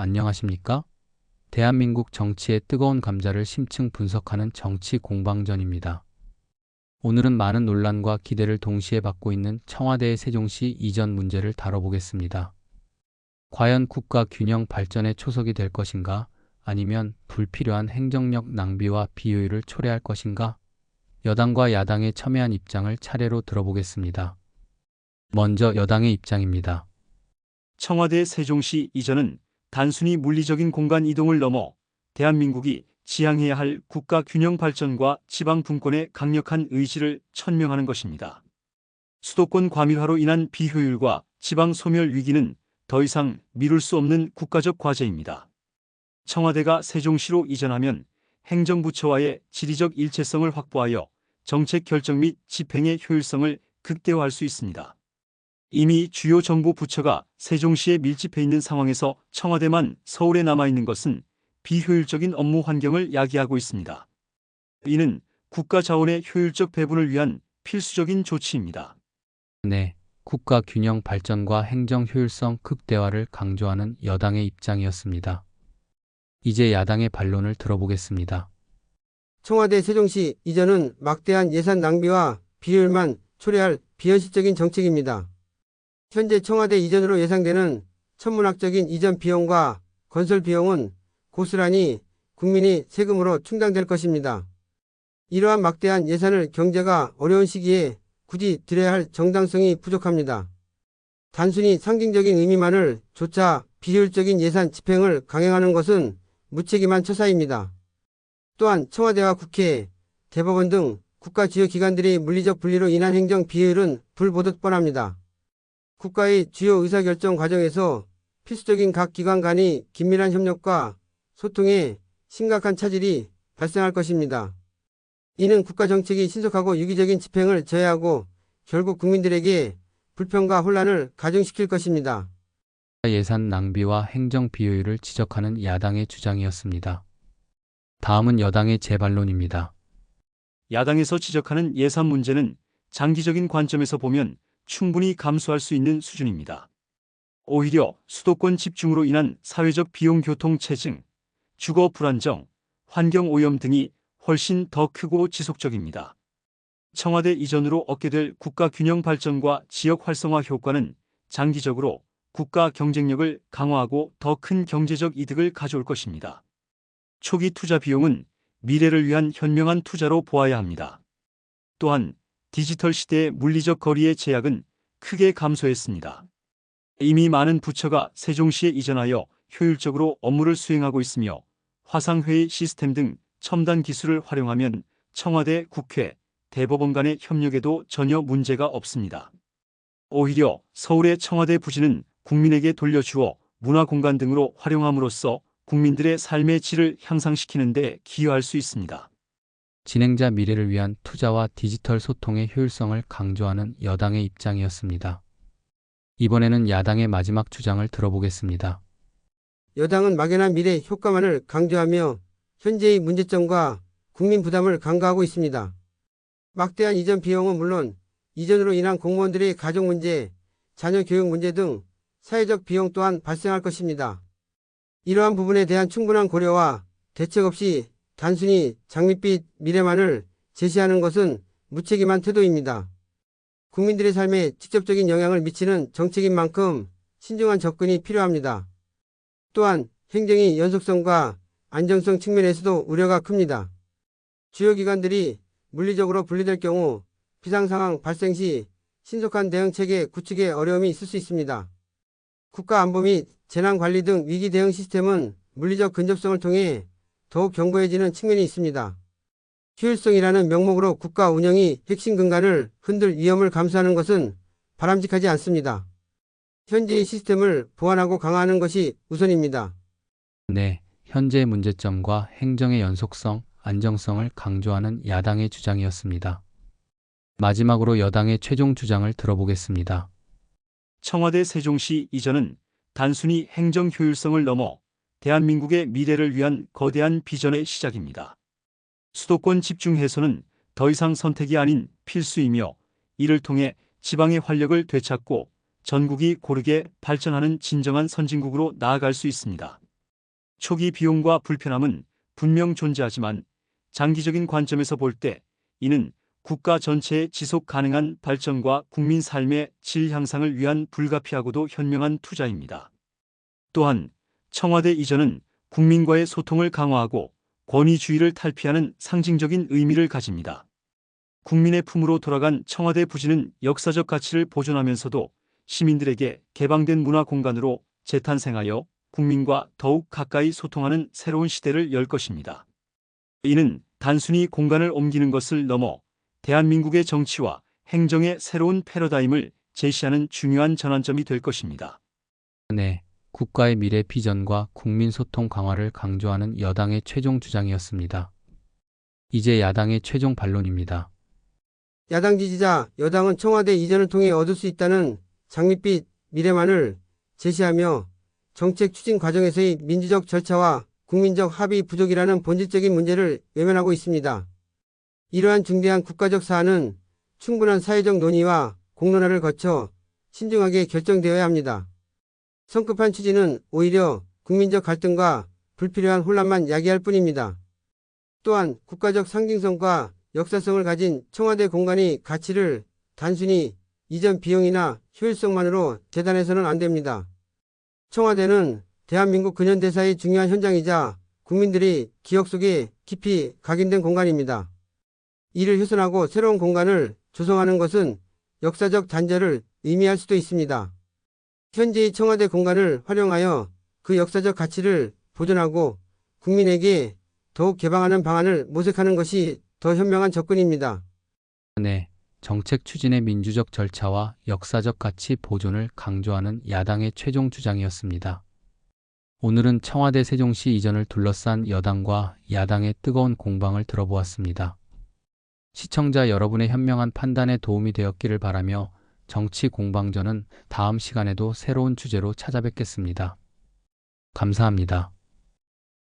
안녕하십니까? 대한민국 정치의 뜨거운 감자를 심층 분석하는 정치 공방전입니다. 오늘은 많은 논란과 기대를 동시에 받고 있는 청와대의 세종시 이전 문제를 다뤄보겠습니다. 과연 국가 균형 발전의 초석이 될 것인가? 아니면 불필요한 행정력 낭비와 비효율을 초래할 것인가? 여당과 야당의 첨예한 입장을 차례로 들어보겠습니다. 먼저 여당의 입장입니다. 청와대 세종시 이전은 단순히 물리적인 공간 이동을 넘어 대한민국이 지향해야 할 국가 균형 발전과 지방 분권의 강력한 의지를 천명하는 것입니다. 수도권 과밀화로 인한 비효율과 지방 소멸 위기는 더 이상 미룰 수 없는 국가적 과제입니다. 청와대가 세종시로 이전하면 행정부처와의 지리적 일체성을 확보하여 정책 결정 및 집행의 효율성을 극대화할 수 있습니다. 이미 주요 정부 부처가 세종시에 밀집해 있는 상황에서 청와대만 서울에 남아 있는 것은 비효율적인 업무 환경을 야기하고 있습니다. 이는 국가 자원의 효율적 배분을 위한 필수적인 조치입니다. 네, 국가 균형 발전과 행정 효율성 극대화를 강조하는 여당의 입장이었습니다. 이제 야당의 반론을 들어보겠습니다. 청와대 세종시 이전은 막대한 예산 낭비와 비효율만 초래할 비현실적인 정책입니다. 현재 청와대 이전으로 예상되는 천문학적인 이전 비용과 건설 비용은 고스란히 국민이 세금으로 충당될 것입니다. 이러한 막대한 예산을 경제가 어려운 시기에 굳이 들여야 할 정당성이 부족합니다. 단순히 상징적인 의미만을 조차 비효율적인 예산 집행을 강행하는 것은 무책임한 처사입니다. 또한 청와대와 국회, 대법원 등 국가 주요 기관들의 물리적 분리로 인한 행정 비효율은 불보듯 뻔합니다. 국가의 주요 의사결정 과정에서 필수적인 각 기관 간의 긴밀한 협력과 소통에 심각한 차질이 발생할 것입니다. 이는 국가 정책이 신속하고 유기적인 집행을 저해하고 결국 국민들에게 불평과 혼란을 가중시킬 것입니다. 예산 낭비와 행정 비효율을 지적하는 야당의 주장이었습니다. 다음은 여당의 재반론입니다. 야당에서 지적하는 예산 문제는 장기적인 관점에서 보면 충분히 감수할 수 있는 수준입니다. 오히려 수도권 집중으로 인한 사회적 비용 교통 체증, 주거 불안정, 환경 오염 등이 훨씬 더 크고 지속적입니다. 청와대 이전으로 얻게 될 국가 균형 발전과 지역 활성화 효과는 장기적으로 국가 경쟁력을 강화하고 더 큰 경제적 이득을 가져올 것입니다. 초기 투자 비용은 미래를 위한 현명한 투자로 보아야 합니다. 또한 디지털 시대의 물리적 거리의 제약은 크게 감소했습니다. 이미 많은 부처가 세종시에 이전하여 효율적으로 업무를 수행하고 있으며 화상회의 시스템 등 첨단 기술을 활용하면 청와대, 국회, 대법원 간의 협력에도 전혀 문제가 없습니다. 오히려 서울의 청와대 부지는 국민에게 돌려주어 문화 공간 등으로 활용함으로써 국민들의 삶의 질을 향상시키는 데 기여할 수 있습니다. 진행자 미래를 위한 투자와 디지털 소통의 효율성을 강조하는 여당의 입장이었습니다. 이번에는 야당의 마지막 주장을 들어보겠습니다. 여당은 막연한 미래 효과만을 강조하며 현재의 문제점과 국민 부담을 간과하고 있습니다. 막대한 이전 비용은 물론 이전으로 인한 공무원들의 가족 문제, 자녀 교육 문제 등 사회적 비용 또한 발생할 것입니다. 이러한 부분에 대한 충분한 고려와 대책 없이 단순히 장밋빛 미래만을 제시하는 것은 무책임한 태도입니다. 국민들의 삶에 직접적인 영향을 미치는 정책인 만큼 신중한 접근이 필요합니다. 또한 행정의 연속성과 안정성 측면에서도 우려가 큽니다. 주요 기관들이 물리적으로 분리될 경우 비상상황 발생 시 신속한 대응체계 구축에 어려움이 있을 수 있습니다. 국가안보 및 재난관리 등 위기 대응 시스템은 물리적 근접성을 통해 더욱 견고해지는 측면이 있습니다. 효율성이라는 명목으로 국가 운영이 핵심 근간을 흔들 위험을 감수하는 것은 바람직하지 않습니다. 현재의 시스템을 보완하고 강화하는 것이 우선입니다. 네, 현재의 문제점과 행정의 연속성, 안정성을 강조하는 야당의 주장이었습니다. 마지막으로 여당의 최종 주장을 들어보겠습니다. 청와대 세종시 이전은 단순히 행정 효율성을 넘어 대한민국의 미래를 위한 거대한 비전의 시작입니다. 수도권 집중 해소는 더 이상 선택이 아닌 필수이며 이를 통해 지방의 활력을 되찾고 전국이 고르게 발전하는 진정한 선진국으로 나아갈 수 있습니다. 초기 비용과 불편함은 분명 존재하지만 장기적인 관점에서 볼 때 이는 국가 전체의 지속 가능한 발전과 국민 삶의 질 향상을 위한 불가피하고도 현명한 투자입니다. 또한 청와대 이전은 국민과의 소통을 강화하고 권위주의를 탈피하는 상징적인 의미를 가집니다. 국민의 품으로 돌아간 청와대 부지는 역사적 가치를 보존하면서도 시민들에게 개방된 문화 공간으로 재탄생하여 국민과 더욱 가까이 소통하는 새로운 시대를 열 것입니다. 이는 단순히 공간을 옮기는 것을 넘어 대한민국의 정치와 행정의 새로운 패러다임을 제시하는 중요한 전환점이 될 것입니다. 네, 국가의 미래 비전과 국민 소통 강화를 강조하는 여당의 최종 주장이었습니다. 이제 야당의 최종 반론입니다. 야당 지지자 여당은 청와대 이전을 통해 얻을 수 있다는 장밋빛 미래만을 제시하며 정책 추진 과정에서의 민주적 절차와 국민적 합의 부족이라는 본질적인 문제를 외면하고 있습니다. 이러한 중대한 국가적 사안은 충분한 사회적 논의와 공론화를 거쳐 신중하게 결정되어야 합니다. 성급한 추진은 오히려 국민적 갈등과 불필요한 혼란만 야기할 뿐입니다. 또한 국가적 상징성과 역사성을 가진 청와대 공간의 가치를 단순히 이전 비용이나 효율성만으로 재단해서는 안 됩니다. 청와대는 대한민국 근현대사의 중요한 현장이자 국민들이 기억 속에 깊이 각인된 공간입니다. 이를 훼손하고 새로운 공간을 조성하는 것은 역사적 단절을 의미할 수도 있습니다. 현재의 청와대 공간을 활용하여 그 역사적 가치를 보존하고 국민에게 더욱 개방하는 방안을 모색하는 것이 더 현명한 접근입니다. 네, 정책 추진의 민주적 절차와 역사적 가치 보존을 강조하는 야당의 최종 주장이었습니다. 오늘은 청와대 세종시 이전을 둘러싼 여당과 야당의 뜨거운 공방을 들어보았습니다. 시청자 여러분의 현명한 판단에 도움이 되었기를 바라며 정치 공방전은 다음 시간에도 새로운 주제로 찾아뵙겠습니다. 감사합니다.